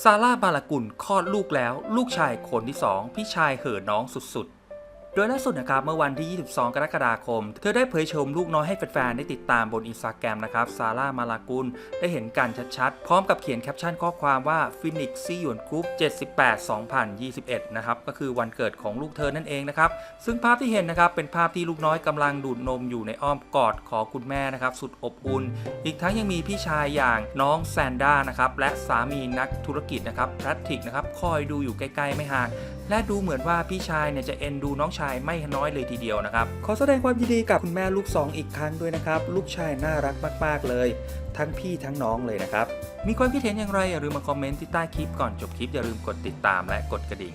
ซาร่าบาลากุลคลอดลูกแล้ว ลูกชายคนที่สองพี่ชายเห่อน้องสุดๆ โดยล่าสุดนะครับเมื่อวันที่ 22 กรกฎาคม เธอได้เผยชมลูกน้อยให้แฟนๆ ได้ติดตามบนอินสตาแกรมนะครับซาร่ามาลากุลได้เห็นกันชัดๆ พร้อมกับเขียนแคปชั่นข้อความว่าฟินิกซี่หยวนกรุ๊ป78 2021 นะครับ ก็คือวันเกิดของลูกเธอนั่นเองนะครับ ซึ่งภาพที่เห็นนะครับ เป็นภาพที่ลูกน้อยกำลังดูดนมอยู่ในอ้อมกอดของคุณแม่นะครับ สุดอบอุ่น อีกทั้งยังมีพี่ชายอย่างน้องแซนด้านะครับและสามีนักธุรกิจนะครับแพทริกนะครับคอยดูอยู่ใกล้ๆไม่ห่างและดูเหมือนว่าพี่ชายเนี่ยจะเอ็นดูน้องชายไม่น้อยเลยทีเดียวนะครับ ขอแสดงความยินดีกับคุณแม่ลูกสองอีกครั้งด้วยนะครับ ลูกชายน่ารักมาก ๆ เลย ทั้งพี่ทั้งน้องเลยนะครับ มีความคิดเห็นอย่างไรอย่าลืมมาคอมเมนต์ที่ใต้คลิปก่อนจบคลิปอย่าลืมกดติดตามและกดกระดิ่ง